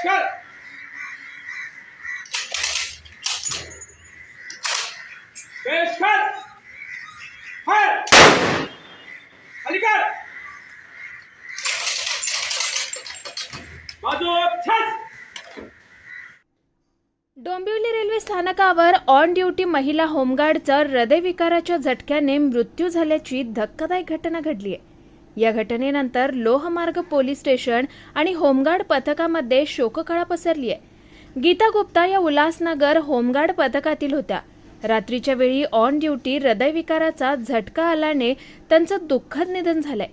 पेश कर पेश कर बाजू छस डोंबिवली रेल्वे स्थानकावर ऑन ड्युटी महिला होमगार्डचा हृदयविकाराच्या झटक्याने मृत्यू झाल्याची धक्कादायक घटना घडली आहे या घटनेनंतर लोहमार्ग पोलीस स्टेशन आणि होमगार्ड पथकामध्ये शोककळा पसरली आहे गीता गुप्ता या उल्हासनगर होमगार्ड पथकातील होत्या. रात्रीच्या वेळी ऑन ड्युटी हृदयविकाराचा झटका आल्याने त्यांचं दुःखद निधन झालंय.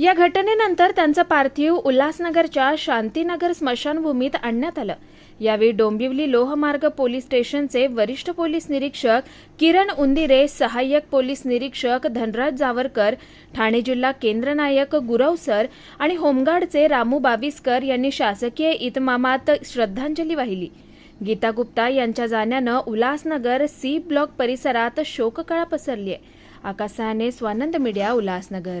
या घटनेनंतर त्यांचं पार्थिव उल्हासनगरच्या शांतीनगर स्मशानभूमीत आणण्यात आलं. यावेळी डोंबिवली लोहमार्ग पोलीस स्टेशनचे वरिष्ठ पोलीस निरीक्षक किरण उंदिरे सहाय्यक पोलीस निरीक्षक धनराज जावरकर ठाणे जिल्हा केंद्रनायक गुरवसर आणि होमगार्डचे रामू बाविस्कर यांनी शासकीय इतमामात श्रद्धांजली वाहिली. गीता गुप्ता यांच्या जाण्यानं उल्हासनगर सी ब्लॉक परिसरात शोककळा पसरली आहे आकाशाने स्वानंद मीडिया उल्हासनगर.